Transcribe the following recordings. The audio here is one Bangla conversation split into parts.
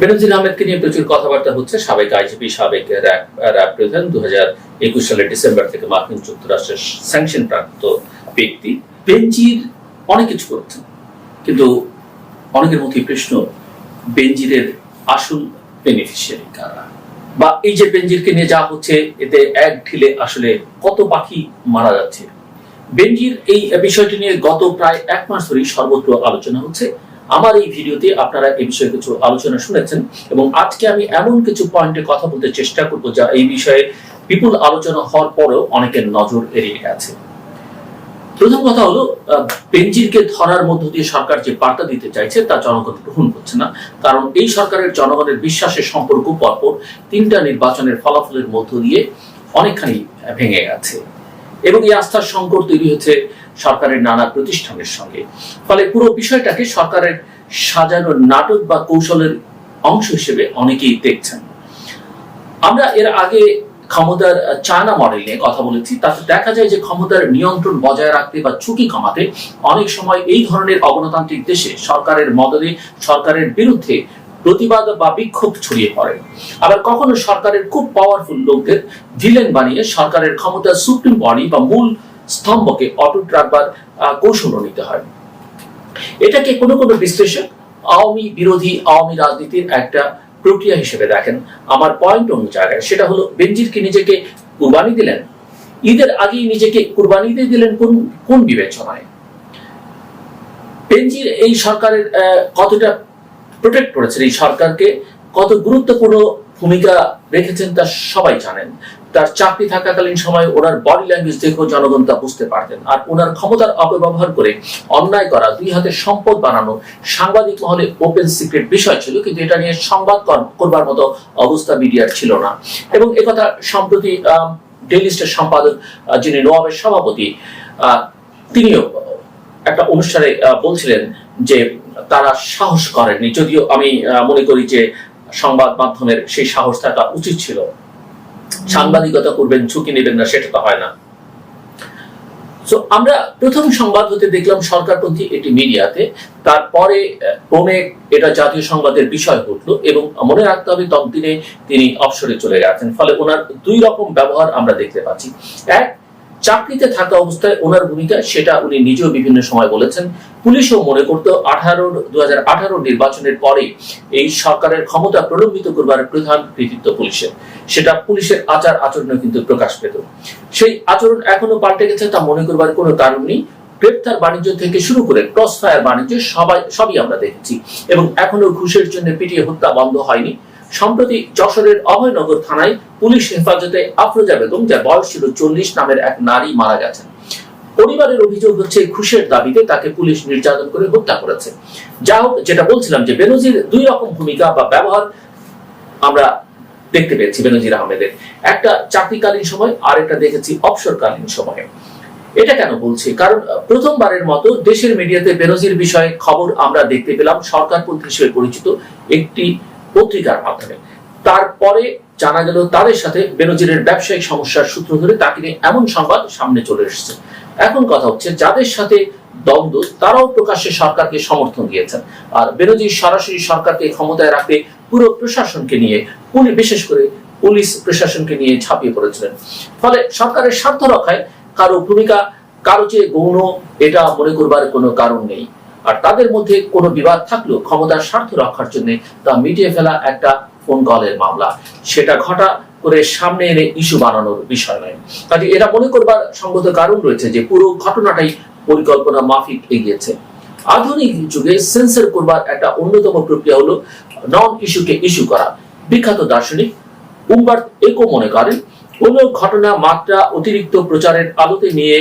বেনজির আহমেদকে নিয়ে প্রচুর কথাবার্তা হচ্ছে। সাবেক আইজিপি, সাবেক র্যাব প্রধান দু একুশ সালের ডিসেম্বর থেকে মার্কিন যুক্তরাষ্ট্রের স্যাংশন প্রাপ্ত ব্যক্তি। বেনজির অনেক কিছু করছেন, কিন্তু অনেকের মধ্যে প্রশ্ন, বেনজিরের আসল বেনিফিশিয়ারি কারা? বা এই যে বেনজিরকে নিয়ে যা হচ্ছে, এতে এক ঢিলে আসলে কত পাখি মারা যাচ্ছে? বেনজির এই বিষয়টি নিয়ে গত প্রায় এক মাস ধরেই সর্বত্র আলোচনা হচ্ছে। আমার এই ভিডিওতে আপনারা এই বিষয়ে কিছু আলোচনা শুনেছেন এবং আজকে আমি এমন কিছু পয়েন্টে কথা বলতে চেষ্টা করব যা এই বিষয়ে বিপুল আলোচনা হওয়ার পরেও অনেকের নজর এড়িয়ে গেছে। প্রথম কথা হলো বেনজিরকে ধরার মধ্য দিয়ে সরকার যে বার্তা দিতে চাইছে তা জনগণ গ্রহণ করছে না। কারণ এই সরকারের জনগণের বিশ্বাসের সম্পর্ক পরপর তিনটা নির্বাচনের ফলাফলের মধ্য দিয়ে অনেকখানি ভেঙে গেছে। এবং এই আস্থার সংকট তৈরি হচ্ছে সরকারের নানা প্রতিষ্ঠানের সঙ্গে। ফলে পুরো বিষয়টাকে সরকারের সাজানো নাটক বা কৌশলের অংশ হিসেবে অনেকেই দেখছেন। আমরা এর আগে ক্ষমতার চায়না মডেল নিয়ে কথা বলেছি, তাতে দেখা যায় যে ক্ষমতার নিয়ন্ত্রণ বজায় রাখতে বা ঝুঁকি কমাতে অনেক সময় এই ধরনের অগণতান্ত্রিক দেশে সরকারের মদদে সরকারের বিরুদ্ধে প্রতিবাদ বা বিক্ষোভ ছড়িয়ে পড়ে। আবার কখনো সরকারের খুব পাওয়ারফুল লোকদের ভিলেন বানিয়ে সরকারের ক্ষমতার সুপ্রিম বডি বা মূল স্তম্ভকে অটুট রাখবার কৌশলও নিতে হয়। এটাকে কোনো কোনো বিশ্লেষক আওয়ামী বিরোধী, আওয়ামী রাজনীতির একটা প্রক্রিয়া হিসেবে দেখেন। আমার পয়েন্ট অন্য জায়গায় সেটা হলো বেনজিরকে নিজেকে কুরবানি দিলেন? ঈদের আগেই নিজেকে কুরবানি দিয়ে দিলেন কোন কোন বিবেচনায়? বেনজির এই সরকারের কতটা প্রোটেক্ট করেছেন। এই সরকারকে কত গুরুত্বপূর্ণ ভূমিকা রেখেছেন তা সবাই জানেন। তার চাকরি থাকাকালীন সময় ওনার বডি ল্যাঙ্গুয়েজ দেখেও জনগণ তা বুঝতে পারতেন। আর ওনার ক্ষমতার অপব্যবহার করে অন্যায় করা, দুই হাতে সম্পদ বানানো, সাংবাদিক মহলে ওপেন সিক্রেট বিষয় ছিল, কিন্তু এটা নিয়ে সংবাদ করবার মতো অবস্থা মিডিয়ার ছিল না। এবং একথা সম্প্রতি ডেইলি স্টার সম্পাদক যিনি নোয়াবের সভাপতি তিনিও একটা অনুষ্ঠানে বলছিলেন যে তারা সাহস করেননি। যদিও আমি মনে করি যে সংবাদ মাধ্যমের সেই সাহস থাকা উচিত ছিল। সাংবাদিকতা করবেন, ঝুঁকি নেবেন না, সেটা তো হয় না। আমরা প্রথম সংবাদ হতে দেখলাম সরকারপন্থী এটি মিডিয়াতে। তারপরে ক্রমে এটা জাতীয় সংবাদের বিষয় ঘটলো এবং মনে রাখতে হবে, ততদিনে তিনি অবসরে চলে গেছেন। ফলে ওনার দুই রকম ব্যবহার আমরা দেখতে পাচ্ছি। এক চাকরিতে থাকা অবস্থায় ওনার ভূমিকা সেটা উনি নিজেও বিভিন্ন সময় বলেছেন। পুলিশও মনে করতো আঠারো দু নির্বাচনের পরে এই সরকারের ক্ষমতা প্রলম্বিত করবার প্রধান কৃতিত্ব পুলিশের। সেটা পুলিশের আচার আচরণে কিন্তু প্রকাশ পেত। সেই আচরণ এখনও পাল্টে গেছে তা মনে করবার কোনো কারণ নেই। গ্রেপ্তার বাণিজ্য থেকে শুরু করে ক্রস ফায়ার বাণিজ্য সবাই, সবই আমরা দেখেছি। এবং এখনও ঘুষের জন্য পিটিয়ে হত্যা বন্ধ হয়নি। সম্প্রতি যশোরের অভয়নগর থানায় পুলিশ হেফাজতে আফরোজা বেগম, যার বয়স ছিল চল্লিশ, নামের এক নারী মারা গেছেন। পরিবারের অভিযোগ হচ্ছে, ঘুষের দাবিতে তাকে পুলিশ নির্যাতন করে হত্যা করেছে। যা হোক, যেটা বলছিলাম যে বেনজির দুই রকম ভূমিকা বা ব্যবহার আমরা দেখতে পেয়েছি বেনজির আহমেদের। একটা চাকরিকালীন সময় আর একটা দেখেছি অবসরকালীন সময়ে। এটা কেন বলছি? কারণ প্রথমবারের মতো দেশের মিডিয়াতে বেনজির বিষয়ে খবর আমরা দেখতে পেলাম। সরকারপন্থী হিসেবে পরিচিত একটি পত্রিকার মাধ্যমে। তারপরে জানা গেল তাদের সাথে বেনজিরের ব্যবসায়িক সমস্যার সূত্র ধরে তাকে নিয়ে এমন সংবাদ সামনে চলে এসেছে। এখন কথা হচ্ছে, যাদের সাথে দ্বন্দ্ব, তারাও প্রকাশ্যে সরকারকে সমর্থন দিয়েছেন। আর বেনজির সরাসরি সরকারকে ক্ষমতায় রাখতে পুরো প্রশাসনকে নিয়ে পুলিশ বিশেষ করে পুলিশ প্রশাসনকে নিয়ে ঝাঁপিয়ে পড়েছিলেন। ফলে সরকারের স্বার্থ রক্ষায় কারও ভূমিকা, কারও যে গৌণ, এটা মনে করবার কোনো কারণ নেই। আর তাদের মধ্যে কোনো বিবাদ থাকলেও ক্ষমতার স্বার্থ রক্ষার জন্য তা মিটিয়ে ফেলা একটা ফোন কলের মামলা। সেটা ঘটা করে সামনে এনে ইস্যু বানানোর বিষয় নয়। কাজে এরা মনে করবার সঙ্গত কারণ রয়েছে যে পুরো ঘটনাটাই পরিকল্পনা মাফিক এগিয়েছে। আধুনিক যুগে সেন্সর করবার একটা অন্যতম প্রক্রিয়া হলো নন ইস্যুকে ইস্যু করা। বিখ্যাত দার্শনিক উম্বার একও মনে করেন, কোন ঘটনা মাত্রা অতিরিক্ত প্রচারের আলোতে নিয়ে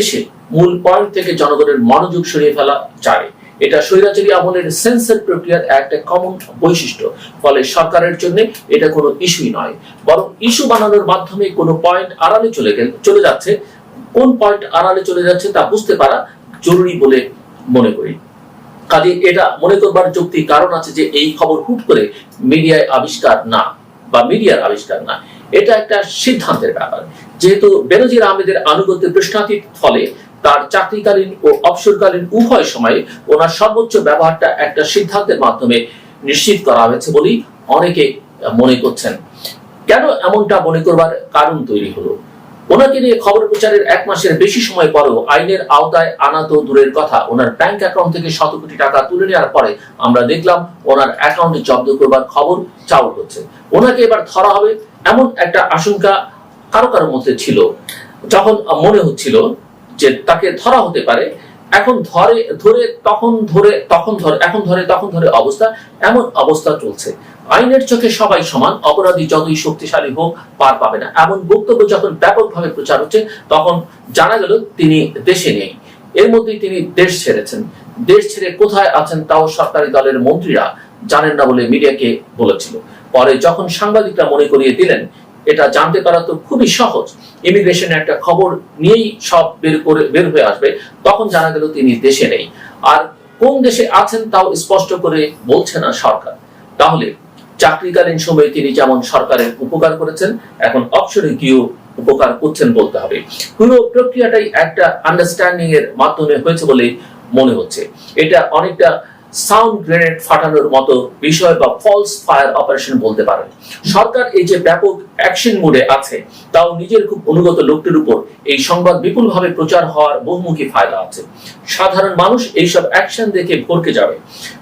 এসে মূল পয়েন্ট থেকে জনগণের মনোযোগ সরিয়ে ফেলা যায়। এটা স্বৈরাচারী আমলের সেন্সর প্রক্রিয়ার একটা কমন বৈশিষ্ট্য। ফলে সরকারের জন্য এটা কোনো ইস্যুই নয়। বরং ইস্যু বানানোর মাধ্যমে কোনো পয়েন্ট আড়ালে চলে গেল, চলে যাচ্ছে। কোন পয়েন্ট আড়ালে চলে যাচ্ছে তা বুঝতে পারা জরুরি বলে মনে করি। কাজে এটা মনে করবার যুক্তি কারণ আছে যে এই খবর হুট করে মিডিয়ায় আবিষ্কার না বা মিডিয়ার আবিষ্কার না। এটা একটা সিদ্ধান্তের ব্যাপার। যেহেতু বেনজির আহমেদের আনুগত্যের প্রশ্নাতীত ফলে তার চাকরিকালীন ও অবসরকালীন উভয় সময়ে ওনার সর্বোচ্চ ব্যবহারটা একটা সিদ্ধান্তের মাধ্যমে নিশ্চিত করা হয়েছে বলেই অনেকে মনে করছেন। কেন এমনটা মনে করবার কারণ তৈরি হলো? ওনাকে নিয়ে খবর প্রচারের এক মাসের বেশি সময় পরেও আইনের আওতায় আনা তো দূরের কথা। ওনার ব্যাংক অ্যাকাউন্ট থেকে শত কোটি টাকা তুলে নেওয়ার পরে আমরা দেখলাম ওনার অ্যাকাউন্টে জব্দ করবার খবর চাউর হচ্ছে। ওনাকে এবার ধরা হবে এমন একটা আশঙ্কা কারও কারোর মধ্যে ছিল। যখন মনে হচ্ছিল যে তাকে ধরা হতে পারে, এখন ধরে ধরে, তখন ধরে তখন ধরে, এখন ধরে, তখন ধরে অবস্থা, এমন অবস্থা চলছে। আইনের চোখে সবাই সমান, অপরাধী যতই শক্তিশালী হোক, পার পাবে না। এমন বক্তব্য যখন ব্যাপকভাবে প্রচার হচ্ছে, তখন জানা গেল তিনি দেশে নেই। এর মধ্যেই তিনি দেশ ছেড়েছেন। দেশ ছেড়ে কোথায় আছেন তাও সরকারি দলের মন্ত্রীরা জানেন না বলে মিডিয়াকে বলেছিল। পরে যখন সাংবাদিকরা মনে করিয়ে দিলেন এটা জানতে পারা তো খুবই সহজ। ইমিগ্রেশনে একটা খবর নিয়েই সব বের করে, বের হয়ে আসবে। তখন জানা গেল তিনি দেশে নেই। আর কোন দেশে আছেন তাও স্পষ্ট করে বলছে না সরকার। তাহলে চাকরিকালীন সময়ে তিনি যেমন সরকারের উপকার করেছেন, এখন অবসরে গিয়েও উপকার করছেন বলতে হবে। পুরো প্রক্রিয়াটাই একটা আন্ডারস্ট্যান্ডিং এর মাধ্যমে হয়েছে বলে মনে হচ্ছে। এটা অনেকটা সাউন্ড গ্রেনেড ফাটানোর মতো বিষয় বা ফলস ফায়ার অপারেশন বলতে পারেন সরকার এই যে ব্যাপক অ্যাকশন মোডে আছে, তাও নিজের খুব অনুগত লোকটির উপর এই সংবাদ বিপুলভাবে প্রচার হওয়ার বহুমুখী ফায়দা আছে। সাধারণ মানুষ এইসব অ্যাকশন দেখে ভরকে যাবে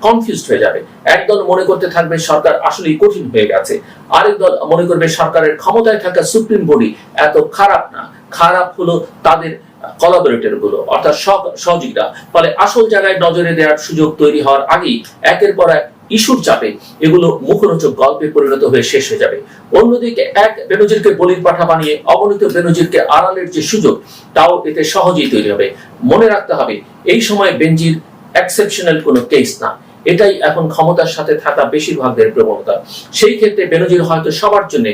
কনফিউজড হয়ে যাবে। একদল মনে করতে থাকবে সরকার আসলেই কঠিন হয়ে গেছে। আরেক দল মনে করবে সরকারের ক্ষমতায় থাকা সুপ্রিম বডি এত খারাপ না। খারাপ হলো তাদের কলাবোরেটরগুলো অর্থাৎ সহ- সহযোগীরা। ফলে আসল জায়গায় নজরে দেওয়ার সুযোগ তৈরি হওয়ার আগেই একের পর এক ইস্যুর চাপে এগুলো মুখরোচক গল্পে পরিণত হয়ে শেষ হয়ে যাবে। অন্যদিকে এক বেনজিরকে বলির পাঠা বানিয়ে অগণিত বেনজিরকে আড়ালের যে সুযোগ, তাও এতে সহজেই তৈরি হবে। মনে রাখতে হবে, এই সময় বেনজির এক্সেপশনাল কোনো কেস না। এটাই এখন ক্ষমতার সাথে থাকা বেশিরভাগদের প্রবণতা। সেই ক্ষেত্রে বেনজির হয়তো সবার জন্য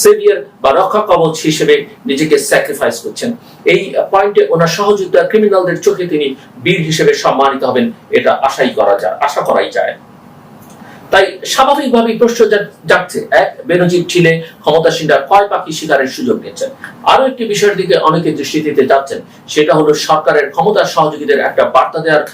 সেভিয়ার বা রক্ষা কবচ হিসেবে নিজেকে স্যাক্রিফাইস করছেন। এই পয়েন্টে ওনার সহযোগিতা ক্রিমিনালদের চোখে তিনি বীর হিসেবে সম্মানিত হবেন, এটা আশাই করা যায়, আশা করাই যায়। তাই স্বাভাবিকভাবেই প্রশ্ন যাচ্ছে এক, বেনজির ছিলে ক্ষমতাসীনরা কয় পাখি শিকারের সুযোগ নিচ্ছেন আরও একটি বিষয়ের দিকে অনেকে দৃষ্টি দিতে যাচ্ছেন, সেটা হলো সরকারের ক্ষমতার সহযোগীদের একটা বার্তা দেওয়ার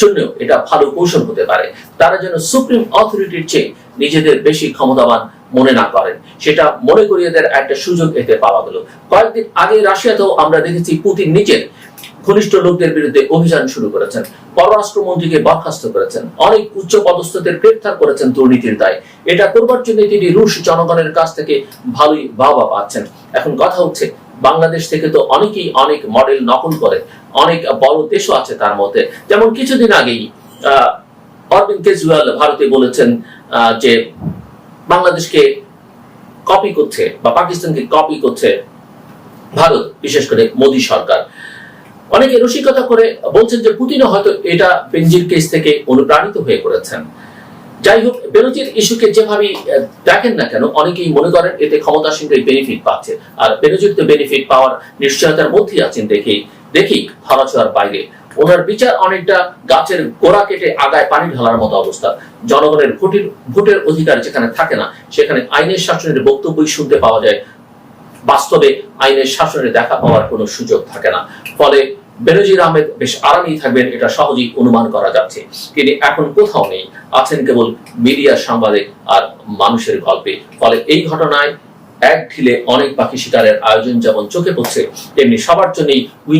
জন্য এটা ভালো কৌশল হতে পারে। তারা যেন সুপ্রিম অথরিটির চেয়ে নিজেদের বেশি ক্ষমতাবান মনে না করেন। সেটা মনে করিয়ে একটা সুযোগ এতে পাওয়া গেল। কয়েকদিন আগে রাশিয়াতেও আমরা দেখেছি পুতিন নিজের ঘনিষ্ঠ লোকদের বিরুদ্ধে অভিযান শুরু করেছেন, পররাষ্ট্রমন্ত্রীকে বরখাস্ত করেছেন, অনেক উচ্চ পদস্থদের গ্রেফতার করেছেন দুর্নীতির দায়। এটা করবার জন্য তিনি রুশ জনগণের কাছ থেকে ভালোই বাবা পাচ্ছেন। এখন কথা হচ্ছে বাংলাদেশ থেকে তো অনেকেই অনেক মডেল নকল করে, অনেক বড় দেশও আছে তার মধ্যে। যেমন কিছুদিন আগেই অরবিন্দ কেজরিওয়াল ভারতে বলেছেন যে বাংলাদেশকে কপি করছে বা পাকিস্তানকে কপি করছে ভারত, বিশেষ করে মোদী সরকার। অনেকে রসিকতা করে বলছেন যে পুতিনও হয়তো এটা বেনজির কেস থেকে অনুপ্রাণিত হয়ে করেছেন যাই হোক বেনজির ইস্যুকে যেভাবে দেখেন না কেন, অনেকেই মনে করেন এতে ক্ষমতাসীনরাই বেনিফিট পাচ্ছে। আর বেনজির তো বেনিফিট পাওয়ার নিশ্চয়তার মধ্যেই আছেন দেখেই দেখি ধরাছোঁয়ার বাইরে। ওনার বিচার অনেকটা গাছের গোড়া কেটে আগায় পানি ঢালার মতো অবস্থা। জনগণের ভোটের ভোটের অধিকার যেখানে থাকে না, সেখানে আইনের শাসনের বক্তব্যই শুনতে পাওয়া যায়। বাস্তবে আইনের শাসনে দেখা পাওয়ার কোনো সুযোগ থাকে না। ফলে বেনজির আহমেদ বেশ আরামেই থাকবেন, এটা সহজেই অনুমান করা যাচ্ছে। তিনি এখন কোথাও নেই, আছেন কেবল মিডিয়ার সংবাদে আর মানুষের গল্পে। ফলে এই ঘটনায় এক ঢিলে অনেক পাখি শিকারের আয়োজন যেমন চোখে পড়ছে, তেমনি সবার জন্যই উইন